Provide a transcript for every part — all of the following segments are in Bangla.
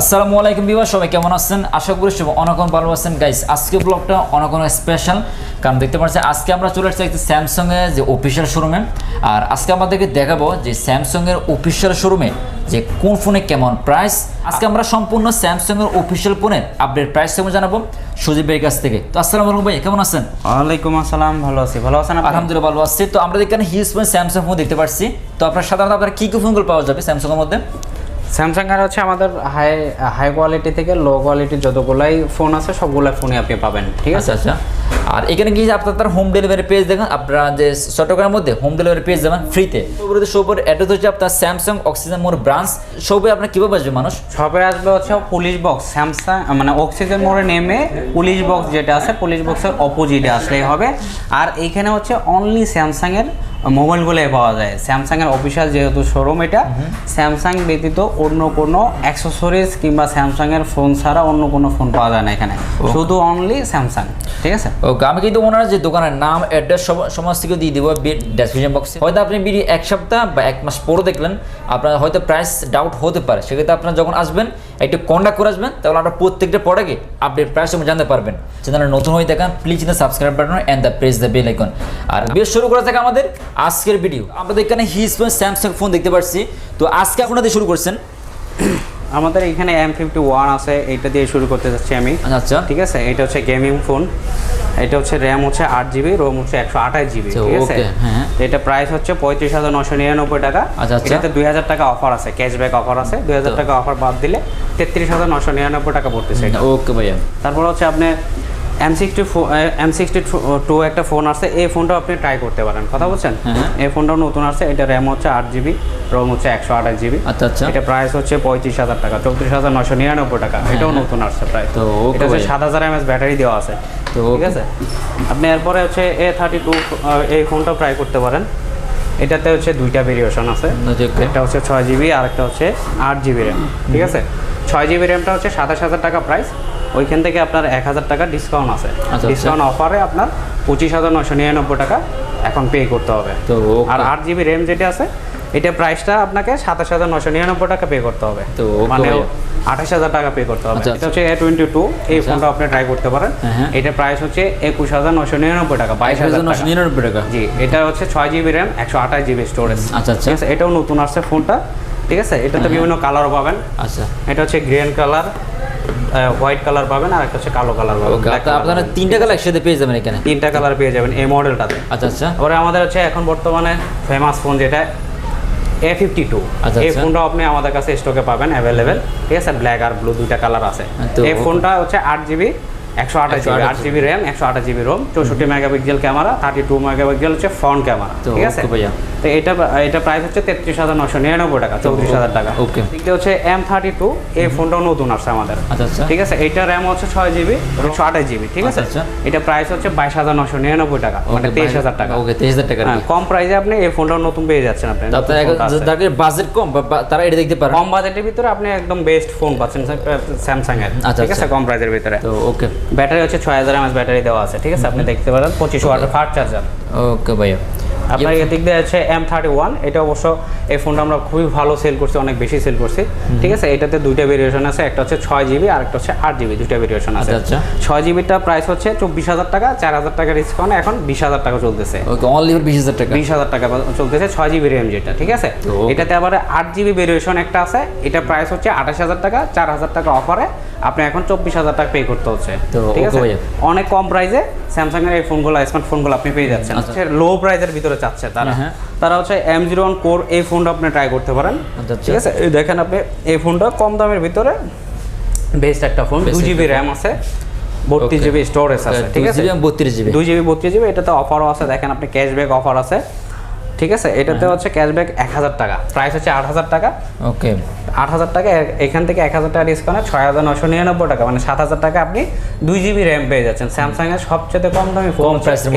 আসসালামু আলাইকুম বিবার সবাই কেমন আছেন? আশা করি সবাই অনেক অনেক ভালো আছেন। গাইস আজকে ব্লগটা অনেক অনেক স্পেশাল কারণ দেখতে পাচ্ছেন আজকে আমরা চলে আসছি একটি স্যামসাংয়ের যে অফিসিয়াল শোরুমে আর আজকে আমাদেরকে দেখাবো যে স্যামসাংয়ের অফিসিয়াল শোরুমে যে কোন ফোনে কেমন প্রাইস আজকে আমরা সম্পূর্ণ স্যামসাংয়ের অফিসিয়াল ফোনের আপডেট প্রাইস কেমন জানাব সুজিব ভাইয়ের কাছ থেকে। তো আসসালামু আলাইকুম ভাই কেমন আছেন? ওয়ালাইকুম আসসালাম ভালো আছি। ভালো আছেন আলহামদুলিল্লাহ ভালো আছি। তো আমরা এখানে হিউজ ফোন স্যামসাং ফোন দেখতে পাচ্ছি। তো আপনার সাধারণত আপনার কী কী ফোনগুলো পাওয়া যাবে স্যামসাংয়ের মধ্যে? স্যামসাং এর হচ্ছে আমাদের হাই হাই কোয়ালিটি থেকে লো কোয়ালিটির যতগুলাই ফোন আছে সবগুলাই ফোনই আপনি পাবেন ঠিক আছে? আচ্ছা আচ্ছা। আর এখানে কি আপনার তার হোম ডেলিভারি পেজ দেখেন আপনারা যে চট্টগ্রামের মধ্যে হোম ডেলিভারি পেজ দেবেন ফ্রিতে সৌপর অ্যাড্রেস হচ্ছে আপনার স্যামসাং অক্সিজেন মোর ব্রাঞ্চ সবে আপনার কীভাবে আসবে মানুষ? সবে আসবে হচ্ছে পুলিশ বক্স স্যামসাং মানে অক্সিজেন মোড়ে নেমে পুলিশ বক্স যেটা আছে পুলিশ বক্সের অপোজিটে আসলেই হবে। আর এইখানে হচ্ছে অনলি স্যামসাং এর মোবাইলগুলোই পাওয়া যায়। স্যামসাংয়ের অফিসিয়াল যেহেতু শোরুম এটা স্যামসাং ব্যতীত অন্য কোনো অ্যাক্সেসরিজ কিংবা স্যামসাংয়ের ফোন ছাড়া অন্য কোনো ফোন পাওয়া যায় না এখানে। শুধু অনলি স্যামসাং ঠিক আছে? ওকে আমি কিন্তু ওনার যে দোকানের নাম অ্যাড্রেস সমস্ত কিছু দিয়ে দেবো ডেসক্রিপশন বক্সে হয়তো আপনি বিডি এক সপ্তাহ বা এক মাস পরে দেখলেন আপনার হয়তো প্রাইস ডাউট হতে পারে। সেক্ষেত্রে আপনার যখন আসবেন একটু কন্ট্যাক্ট করে আসবেন তাহলে আপনার প্রত্যেকটা প্রোডাক্টে আপডেট প্রাইস সম্পর্কে জানতে পারবেন। চ্যানেলে নতুন হয়ে থাকেন please subscribe button and the press the bell icon আর বেশ শুরু করা থাকে আমাদের আজকের ভিডিও আমাদের এখানে হিজ ফোন স্যামসাং ফোন দেখতে পাচ্ছি। তো আজকে আপনাদের শুরু করছেন। আমাদের এখানে এম ফিফটি ওয়ান আছে এইটা দিয়ে শুরু করতে যাচ্ছি আমি। আচ্ছা। ঠিক আছে? এটা হচ্ছে গেমিং ফোন এটা হচ্ছে র্যাম হচ্ছে আট জিবি রোম হচ্ছে একশো আঠাশ জিবি ঠিক আছে? হ্যাঁ। এটা প্রাইস হচ্ছে পঁয়ত্রিশ হাজার নশো নিরানব্বই টাকা। আচ্ছা, আচ্ছা। এটাতে দুই হাজার টাকা অফার আছে ক্যাশব্যাক অফার আছে। দুই হাজার টাকা অফার বাদ দিলে তেত্রিশ হাজার নশো নিরানব্বই টাকা পড়তেছে এটা। ওকে ভাইয়া। তারপর হচ্ছে আপনি M sixty M sixty two একটা ফোন আছে এই ফোনটাও আপনি ট্রাই করতে পারেন। কথা বলছেন? হ্যাঁ। এই ফোনটাও নতুন আসছে। এটা র্যাম হচ্ছে আট জিবি রোম হচ্ছে একশো আঠাশ জিবি আচ্ছা আচ্ছা। এটা প্রাইস হচ্ছে পঁয়ত্রিশ হাজার টাকা চৌত্রিশ হাজার নশো নিরানব্বই টাকা। এটাও নতুন আসছে প্রায় তো এটা হচ্ছে। সাত হাজার এমএস ব্যাটারি দেওয়া আছে। তো ঠিক আছে? আপনি এরপরে হচ্ছে এ থার্টি টু এই ফোনটাও ট্রাই করতে পারেন। এটাতে হচ্ছে দুইটা ভেরিয়েশন আছে। একটা হচ্ছে ছয় জিবি আর একটা হচ্ছে আট জিবি র্যাম ঠিক আছে? ছয় জিবি র্যামটা হচ্ছে সাতাশ হাজার টাকা প্রাইস ওইখান থেকে আপনার এক হাজার টাকা ডিসকাউন্ট আছে। আচ্ছা। ডিসকাউন্ট অফারে আপনার পঁচিশ হাজার নশো নিরানব্বই টাকা এখন পে করতে হবে। তো আর আট জিবি র্যাম যেটা আছে এটা প্রাইসটা আপনাকে সাতাশ হাজার নশো নিরানব্বই টাকা পে করতে হবে। তো মানে আঠাশ হাজার টাকা পে করতে হবে। আচ্ছা, এটা হচ্ছে এ টোয়েন্টি টু এই আচ্ছা। ফোনটা আপনি ট্রাই করতে পারেন। হ্যাঁ, হ্যাঁ। এটা প্রাইস হচ্ছে একুশ হাজার নশো নিরানব্বই টাকা বাইশ হাজার টাকা। নিরানব্বই টাকা। জি এটা হচ্ছে ছয় জিবি র্যাম একশো আঠাশ জিবি স্টোরেজ আচ্ছা, আচ্ছা। ঠিক আছে? এটাও নতুন আসছে ফোনটা ঠিক আছে? এটাতে বিভিন্ন কালার পাবেন। আচ্ছা। এটা হচ্ছে গ্রিন কালার হোয়াইট কালার পাবেন আর একটা হচ্ছে কালো কালার পাবেন। আপনারা তিনটা কালার একসাথে পেয়ে যাবেন এখানে? তিনটা কালার পেয়ে যাবেন এই মডেলটাতে আচ্ছা আচ্ছা। তারপরে আমাদের হচ্ছে এখন বর্তমানে ফেমাস ফোন যেটা এ ফিফটি টু আচ্ছা, এই ফোনটা আপনি আমাদের কাছে স্টকে পাবেন অ্যাভেলেবেল ঠিক আছে? ব্ল্যাক আর ব্লু দুইটা কালার আছে। এই ফোনটা হচ্ছে আট জিবি একশো আঠাশ জিবি 128 আট জিবি র্যাম একশো আঠাশ জিবি রোম চৌষট্টি megapixel camera thirty two megapixel হচ্ছে ফ্রন্ট ক্যামেরা ঠিক আছে? তো এটা এটা প্রাইস হচ্ছে তেত্রিশ হাজার নশো নিরানব্বই টাকা চৌত্রিশ হাজার টাকা। ওকে। দিকটা হচ্ছে এম থার্টি টু এই ফোনটাও নতুন আসছে আমাদের। আচ্ছা আচ্ছা। ঠিক আছে? এইটা র্যাম হচ্ছে ছয় জিবি একশো আঠাশ জিবি ঠিক আছে? আচ্ছা, এটা প্রাইস হচ্ছে বাইশ হাজার নশো নিরানব্বই টাকা মানে তেইশ হাজার টাকা। ওকে তেইশ হাজার টাকা হ্যাঁ, কম প্রাইসে আপনি এই ফোনটাও নতুন পেয়ে যাচ্ছেন আপনি আছে। বাজেট কম তারা এটা দেখতে পারেন কম বাজেটের ভিতরে আপনি একদম বেস্ট ফোন পাচ্ছেন স্যামসাং এর ঠিক আছে। কম প্রাইসের ভিতরে। তো ওকে। ব্যাটারি হচ্ছে ছয় হাজার এমএস ব্যাটারি দেওয়া আছে ঠিক আছে? আপনি দেখতে পারেন পঁচিশ ওয়াটের ফাস্ট চার্জার ওকে ভাইয়া। আপনার এদিক দিয়ে আছে এম থার্টি ওয়ান এটা অবশ্য এই ফোনটা আমরা খুবই ভালো সেল করছি অনেক বেশি সেল করছি ঠিক আছে? এটাতে দুইটা ভেরিয়েশন আছে একটা হচ্ছে ছয় জিবি আর একটা হচ্ছে আট জিবি দুইটা ভেরিয়েশন আছে। আচ্ছা, আচ্ছা। ছয় জিবিটা প্রাইস হচ্ছে চব্বিশ হাজার টাকা চার হাজার টাকা ডিসকাউন্ট এখন বিশ হাজার টাকা চলতেছে। ওকে অনলি বিশ হাজার টাকা। বিশ হাজার টাকা চলতেছে ছয় জিবি র্যাম যেটা ঠিক আছে? এটাতে আবার আট জিবি ভেরিয়েশন একটা আছে এটা প্রাইস হচ্ছে আঠাশ হাজার টাকা চার হাজার টাকা অফারে আপনি এখন চব্বিশ হাজার টাকা পে করতে হচ্ছে। ঠিক আছে? অনেক কম প্রাইসে স্যামসাং এর এই ফোনগুলো স্মার্টফোনগুলো আপনি পেয়ে যাচ্ছেন। আচ্ছা। লো প্রাইসের ভিতরে চাচ্ছে তারা। হ্যাঁ, হ্যাঁ। তারা হচ্ছে এম জিরো ওয়ান কোর এই ফোনটা আপনি ট্রাই করতে পারেন। আচ্ছা, আচ্ছা। ঠিক আছে? দেখেন আপনি এই ফোনটা কম দামের ভিতরে বেস্ট একটা ফোন দু জিবি র্যাম আছে বত্রিশ জিবি স্টোরেজ আছে ঠিক আছে? বত্রিশ জিবি দুই জিবি বত্রিশ জিবি এটাতে অফারও আছে। দেখেন আপনি ক্যাশব্যাক অফার আছে। ঠিক আছে? এটাতে হচ্ছে ক্যাশব্যাক এক হাজার টাকা। প্রাইস হচ্ছে আট হাজার টাকা। ওকে। আট হাজার টাকা এখান থেকে এক হাজার টাকা ডিসকাউন্ট ছয় হাজার নশো নিরানব্বই টাকা। মানে সাত হাজার টাকা আপনি দুই জিবি র্যাম পেয়ে যাচ্ছেন। স্যামসাং এর সবচেয়ে কম দামি ফোন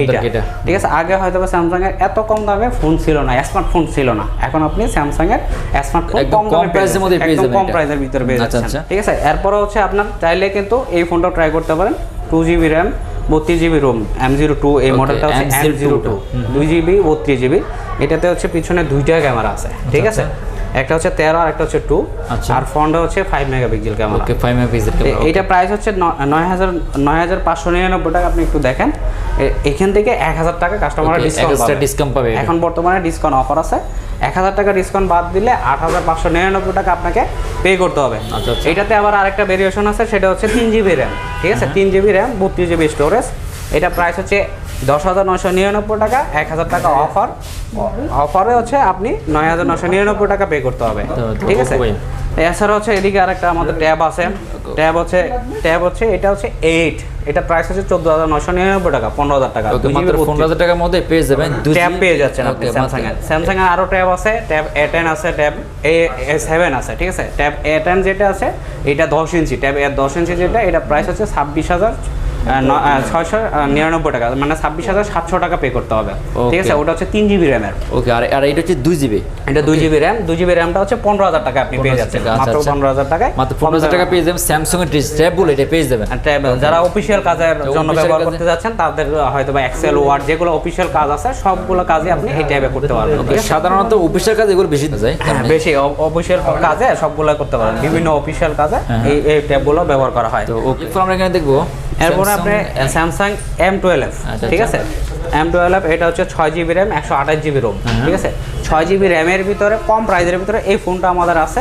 এইটা। ঠিক আছে? আগে হয়তো স্যামসাং এর এত কম দামে ফোন ছিল না স্মার্টফোন ছিল না। এখন আপনি স্যামসাং এর স্মার্টফোন কম দামে এর মধ্যে একদম কম প্রাইসের ভিতরে পেয়ে আচ্ছা, যাচ্ছেন। আচ্ছা। ঠিক আছে? এরপরে হচ্ছে আপনার চাইলে কিন্তু এই ফোনটা ট্রাই করতে পারেন। টু জিবি র্যাম বত্রিশ GB ROM M zero two এই মডেলটা হচ্ছে এম জিরো টু। দুই জিবি বত্রিশ জিবি এটাতে হচ্ছে পিছনে দুইটা ক্যামেরা আছে ঠিক আছে? একটা হচ্ছে তেরো আর একটা হচ্ছে টু আচ্ছা। আর ফ্রন্টে হচ্ছে five megapixel camera okay five megapixel এ- এইটা প্রাইস হচ্ছে নয় হাজার নয় হাজার পাঁচশো নিরানব্বই টাকা আপনি একটু দেখেন। এখান থেকে এক হাজার টাকা কাস্টমার ডিসকাউন্ট extra পাবে। এখন বর্তমানে ডিসকাউন্ট অফার আছে। এক হাজার টাকা ডিসকাউন্ট বাদ দিলে আট হাজার পাঁচশো নিরানব্বই টাকা আপনাকে পে করতে হবে। আচ্ছা, আচ্ছা। এটাতে আবার আরেকটা ভেরিয়েশন আছে সেটা হচ্ছে তিন জিবি র্যাম ঠিক আছে? তিন জিবি র্যাম বত্রিশ জিবি স্টোরেজ এটা প্রাইস হচ্ছে দশ হাজার নশো নিরানব্বই টাকা এক হাজার টাকা অফার অফারে হচ্ছে আপনি নয় হাজার নশো নিরানব্বই টাকা পে করতে হবে তো- তো ঠিক আছে। এছাড়া হচ্ছে এদিকে আরেকটা আমাদের ট্যাব আছে। ট্যাব হচ্ছে ট্যাব হচ্ছে এটা হচ্ছে এইট এটা প্রাইস হচ্ছে চোদ্দ হাজার নয়শো নিরানব্বই টাকা পনেরো হাজার টাকা। ওকে মাত্র পনেরো হাজার টাকার মধ্যে পেয়ে যাবেন দুই ট্যাব পেয়ে যাচ্ছেন আপনি স্যামসাং এর স্যামসাং এর আরও ট্যাব আছে ট্যাব এ টেন আছে ট্যাব এ সেভেন আছে ঠিক আছে? ট্যাব এ টেন যেটা আছে এটা দশ ইঞ্চি ট্যাব এ দশ ইঞ্চি যেটা এটা প্রাইস হচ্ছে ছাব্বিশ হাজার ছয়শো নিরানব্বই টাকা মানে ছাব্বিশ হাজার সাতশো টাকা পে করতে হবে। ঠিক আছে? ওটা হচ্ছে তিন জিবি র্যামের ওকে আর আর এটা হচ্ছে দুই জিবি এটা দুই জিবি র্যাম দুই জিবি র্যামটা হচ্ছে পনেরো হাজার টাকা আপনি পেয়ে যাচ্ছেন। আচ্ছা, মাত্র আচ্ছা। পনেরো হাজার টাকায়। মাত্র পনেরো হাজার টাকা পেয়ে যাবেন স্যামসং এর ট্যাবগুলো এটা পেয়ে যাবেন। আর যারা অফিসিয়াল কাজের জন্য ব্যবহার করতে যাচ্ছেন তাদের হয়তো বা এক্সেল ওয়ার্ড যেগুলো অফিসিয়াল কাজ আছে সবগুলো কাজে আপনি এই ট্যাবে করতে পারবেন সাধারণত অফিসের কাজ এগুলো বেশি যায় হ্যাঁ, বেশি। অফিসিয়াল কাজে সবগুলো করতে পারেন। বিভিন্ন অফিসিয়াল কাজে হ্যাঁ। এই এই ট্যাবগুলো ব্যবহার করা হয়। তো আমরা এখানে দেখব এরপরে আপনি স্যামসাং এম টুয়েলভ ঠিক আচ্ছা। আছে এম টুয়েলভ এটা হচ্ছে ছয় জিবি র্যাম একশো আঠাশ জিবি রোম হ্যাঁ। ঠিক আছে ছয় জিবি র্যামের ভিতরে কম প্রাইসের ভিতরে এই ফোনটা আমাদের আছে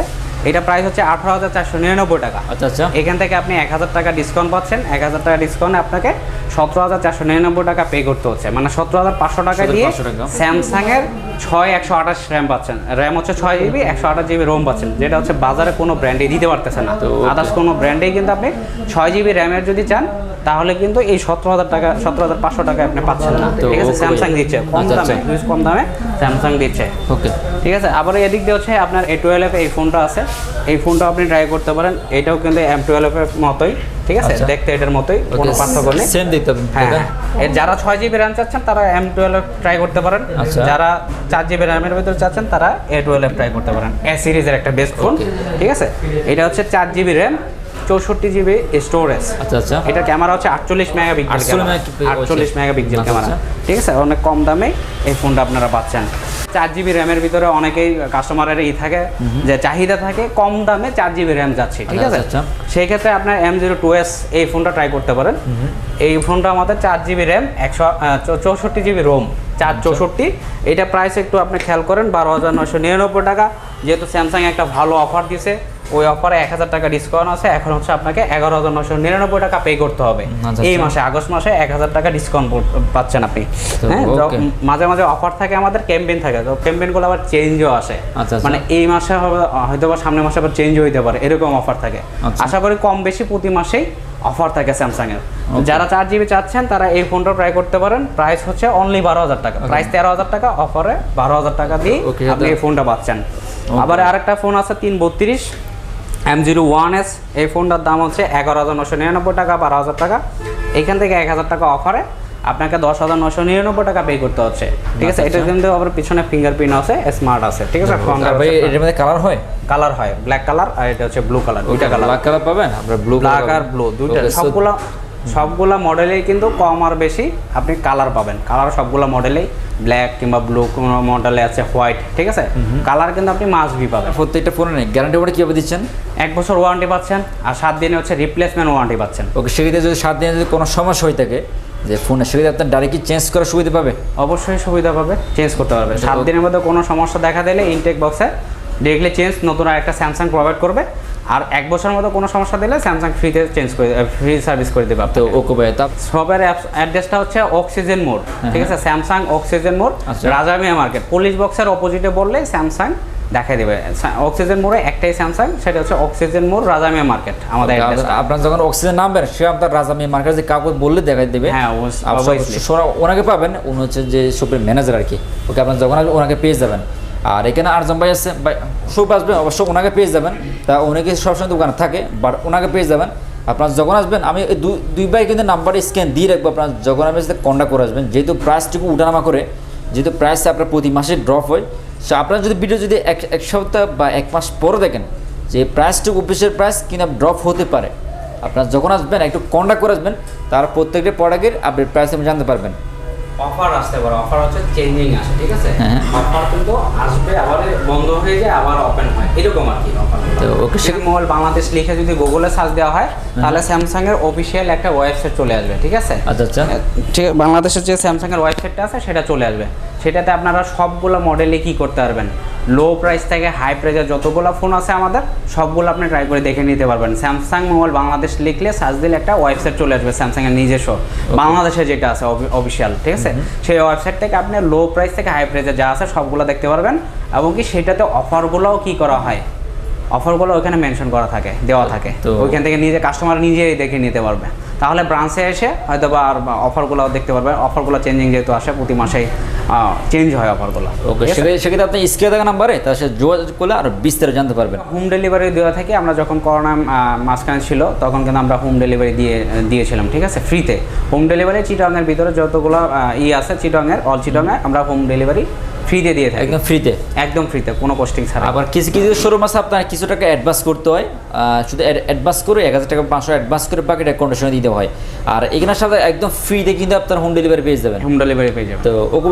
এটা প্রাইস হচ্ছে আঠারো হাজার চারশো নিরানব্বই টাকা। আচ্ছা আচ্ছা। এখান থেকে আপনি এক হাজার টাকা ডিসকাউন্ট পাচ্ছেন। এক হাজার টাকা ডিসকাউন্টে আপনাকে সতেরো হাজার চারশো নিরানব্বই টাকা পে করতে হচ্ছে। মানে সতেরো হাজার পাঁচশো টাকা দিয়ে 17,500 টাকা। স্যামসাং এর ছয় একশো আঠাশ র্যাম পাচ্ছেন। র্যাম হচ্ছে ছয় জিবি একশো আঠাশ জিবি রোম পাচ্ছেন। যেটা হচ্ছে বাজারে কোনো ব্র্যান্ডে দিতে পারতেছে না। তো আদার্স কোনো ব্র্যান্ডেই কিন্তু আপনি ছয় জিবি র্যামের যদি চান তাহলে কিন্তু এই সতেরো হাজার টাকা সতেরো হাজার পাঁচশো টাকা আপনি পাচ্ছেন না। ঠিক আছে? স্যামসাং দিচ্ছে কম আচ্ছা, দামে আচ্ছা। কম দামে স্যামসাং দিচ্ছে। ওকে। ঠিক আছে? আবার এদিক দিয়ে হচ্ছে আপনার এ টুয়েলভ এই ফোনটা আছে। এই ফোনটা আপনি ট্রাই করতে পারেন। এটাও কিন্তু এম টুয়েলভের মতোই। ঠিক আছে? আচ্ছা। দেখতে এটার মতোই কোনো পার্থক্য নেই। সেম দেখতে হবে হ্যাঁ দেখেন। এর যারা ছয় জিবি র্যাম চাচ্ছেন তারা এম টুয়েলভ ট্রাই করতে পারেন। যারা চার জিবি র্যামের ভিতরে চাচ্ছেন তারা এ টুয়েলভ ট্রাই করতে পারেন। এ সিরিজের একটা বেস্ট ফোন ঠিক আছে? এটা হচ্ছে চার জিবি র্যাম চৌষট্টি জিবি স্টোরেজ আচ্ছা আচ্ছা। এটা ক্যামেরা হচ্ছে আটচল্লিশ মেগাপিক্সেল 48 ক্যামেরা megapixel, আটচল্লিশ মেগাপিক্সেল আচ্ছা, ক্যামেরা আচ্ছা। ঠিক আছে? অনেক কম দামে এই ফোনটা আপনারা পাচ্ছেন। চার জিবি র্যামের ভিতরে অনেকেই কাস্টমারের ই থাকে যে চাহিদা থাকে কম দামে চার জিবি র্যাম যাচ্ছে ঠিক আচ্ছা, আছে? আচ্ছা। সেই ক্ষেত্রে আপনার এম জিরো টু এস এই ফোনটা ট্রাই করতে পারেন। এই ফোনটা আমাদের চার জিবি র্যাম একশো চৌষট্টি জিবি রোম চার চৌষট্টি। এটা প্রাইস একটু আপনি খেয়াল করেন বারো হাজার নয়শো নিরানব্বই টাকা। যেহেতু স্যামসাং একটা ভালো অফার দিছে ওই অফারে এক হাজার টাকা ডিসকাউন্ট আছে। এখন হচ্ছে আপনাকে এগারো হাজার নয়শো নিরানব্বই টাকা পে করতে হবে। আচ্ছা, এই আচ্ছা। মাসে আগস্ট মাসে এক হাজার টাকা ডিসকাউন্ট পাচ্ছেন আপনি। হ্যাঁ মাঝে মাঝে অফার থাকে আমাদের ক্যাম্পেইন থাকে। তো ক্যাম্পেইনগুলো আবার চেঞ্জও আসে। আচ্ছা। মানে এই মাসে হয়তো বা সামনের মাসে আবার চেঞ্জ হইতে পারে। এরকম অফার থাকে। আশা করি কম বেশি প্রতি মাসেই অফার থাকে স্যামসাং এর যারা চার জিবি চাচ্ছেন তারা এই ফোনটা ট্রাই করতে পারেন। প্রাইস হচ্ছে অনলি বারো হাজার টাকা। প্রাইস তেরো হাজার টাকা অফারে বারো হাজার টাকা দিয়ে আপনি এই ফোনটা পাচ্ছেন। আবার আরেকটা ফোন আছে তিন বত্রিশ। এম জিরো ওয়ান এস এই ফোনটার দাম হচ্ছে এগারো হাজার নশো নিরানব্বই টাকা বারো হাজার টাকা। এখান থেকে এক হাজার টাকা অফারে আপনাকে দশ হাজার নশো নিরানব্বই টাকা পে করতে হচ্ছে। ঠিক আছে? এটা কিন্তু আবার পিছনে ফিঙ্গারপ্রিন্ট আছে স্মার্ট আছে। ঠিক আছে? ভাই এটার মধ্যে কালার হয়? কালার হয় ব্ল্যাক কালার আর এটা হচ্ছে ব্লু কালার দুইটা কালার ব্ল্যাক কালার পাবেন? আপনার ব্লু ব্ল্যাক আর ব্লু দুইটা। সবগুলা সবগুলা মডেলেই কিন্তু কম আর বেশি আপনি কালার পাবেন। কালার সবগুলা মডেলেই ব্ল্যাক কিংবা ব্লু কোনো মডেলে আছে হোয়াইট ঠিক আছে? কালার কিন্তু আপনি মাস বি পাবেন। প্রত্যেকটা ফোনে নেই। গ্যারান্টি ওয়ারেন্টি কীভাবে দিচ্ছেন? এক বছর ওয়ারেন্টি পাচ্ছেন আর সাত দিনে হচ্ছে রিপ্লেসমেন্ট ওয়ারেন্টি পাচ্ছেন। ওকে সেক্ষেত্রে যদি সাত দিনে যদি কোনো সমস্যা হয়ে থাকে যে ফোনে সেক্ষেত্রে আপনার ডাইরেক্টলি চেঞ্জ করার সুবিধা পাবে? অবশ্যই সুবিধা পাবে চেঞ্জ করতে পারবে। সাত দিনের মধ্যে কোনো সমস্যা দেখা দিলে ইনটেক বক্সে ডিরেক্টলি চেঞ্জ নতুন আর একটা স্যামসাং প্রোভাইড করবে। আর এক বছরের মতো কোনো সমস্যা দিলে স্যামসাং ফ্রিতে চেঞ্জ করে ফ্রি সার্ভিস করে দেবে তো ওকে ভাই তা শপের অ্যাড্রেসটা হচ্ছে অক্সিজেন মোড় ঠিক আছে? স্যামসাং অক্সিজেন মোড় আচ্ছা। রাজামিয়া মার্কেট পুলিশ বক্সের অপোজিটে বললেই স্যামসাং দেখাই দেবে। অক্সিজেন মোড়ে একটাই স্যামসাং সেটা হচ্ছে অক্সিজেন মোড় রাজামিয়া মার্কেট আমাদের অ্যাড্রেস আপনার যখন অক্সিজেন নামবেন সে আপনার রাজামি মার্কেট যে কাগজ বললে দেখাই দেবে। হ্যাঁ। সরা- ওনাকে পাবেন উনি হচ্ছে যে শপের ম্যানেজার আর কি। ওকে আপনার যখন ওনাকে পেয়ে যাবেন। আর এখানে আরজন ভাই আছে, ভাই সব আসবে অবশ্য ওনাকে পেয়ে যাবেন। তা উনাকে সবসময় দোকানে থাকে বাট ওনাকে পেয়ে যাবেন। আপনার যখন আসবেন, আমি দুই ভাই কিন্তু নাম্বার স্ক্যান দিয়ে রাখব আপনার, যখন আপনি সাথে কন্ট্যাক্ট করে আসবেন। যেহেতু প্রাইসটুকু উঠানামা করে, যেহেতু প্রাইস আপনার প্রতি মাসে ড্রপ হয় সো আপনার যদি ভিডিও যদি এক এক সপ্তাহ বা এক মাস পরে দেখেন, যে প্রাইসটুকু অফিসের প্রাইস কিনা ড্রপ হতে পারে। আপনার যখন আসবেন, একটু কন্ট্যাক্ট করে আসবেন, তার প্রত্যেকটা প্রোডাক্টের আপনি প্রাইস আপনি জানতে পারবেন। অফার আসতে পারে। অফার হচ্ছে চেঞ্জিং আসে ঠিক আছে? হ্যাঁ। অফার কিন্তু আসবে আবার বন্ধ হয়ে যায় আবার ওপেন হয়। এরকম আর কি অফার তো ওকে সেই মোবাইল বাংলাদেশ লিখে যদি গুগলে সার্চ দেওয়া হয় তাহলে স্যামসাং এর অফিসিয়াল একটা ওয়েবসাইট চলে আসবে ঠিক আছে? আচ্ছা আচ্ছা। ঠিক বাংলাদেশের যে স্যামসাং এর ওয়েবসাইটটা আছে সেটা চলে আসবে। সেটাতে আপনারা সবগুলো মডেলে কি করতে পারবেন? লো প্রাইস থেকে হাই প্রাইসের যতগুলো ফোন আছে আমাদের সবগুলো আপনি ট্রাই করে দেখে নিতে পারবেন। স্যামসাং মোবাইল বাংলাদেশ লিখলে সার্চ দিলে একটা ওয়েবসাইট চলে আসবে স্যামসাং এর নিজস্ব। বাংলাদেশে যেটা আছে অফিসিয়াল ঠিক আছে? সেই ওয়েবসাইট থেকে আপনি লো প্রাইস থেকে হাই প্রাইসে যা আছে সবগুলো দেখতে পারবেন। এবং কি সেটাতে অফারগুলোও কি করা হয়? অফারগুলো ওখানে মেনশন করা থাকে দেওয়া থাকে। তো- ওইখান থেকে নিজে কাস্টমার নিজেই দেখে নিতে পারবে। তাহলে ব্রাঞ্চে এসে হয়তো বা আর অফারগুলো দেখতে পারবে। অফারগুলো চেঞ্জিং যেহেতু আসে প্রতি মাসেই চেঞ্জ হয় অফারগুলো ওকে সেক্ষেত্রে সেক্ষেত্রে আপনি স্ক্রিনে থাকা নাম্বারে তার সাথে যোগাযোগ করলে আর বিস্তারিত জানতে পারবেন। হোম ডেলিভারি দেওয়া থেকে আমরা যখন করোনা মাঝখানে ছিল তখন কিন্তু আমরা হোম ডেলিভারি দিয়ে দিয়েছিলাম ঠিক আছে? ফ্রিতে হোম ডেলিভারি চিটংয়ের ভিতরে যতগুলো ই আছে চিটংয়ের অল চিটংয়ে আমরা হোম ডেলিভারি ফ্রিতে দিয়ে থাকি। একদম ফ্রিতে একদম ফ্রিতে কোনো কস্টিং ছাড়া। আবার কিছু কিছু শোরুম আছে আপনার কিছু টাকা অ্যাডভান্স করতে হয়। শুধু অ্যাডভান্স করে এক হাজার টাকা পাঁচশো অ্যাডভান্স করে বাকিটা কন্ডিশনে দিতে হয়। আর এখানের সাথে একদম ফ্রিতে কিন্তু আপনার হোম ডেলিভারি পেয়ে যাবেন। হোম ডেলিভারি পেয়ে যাবেন। তো ওকে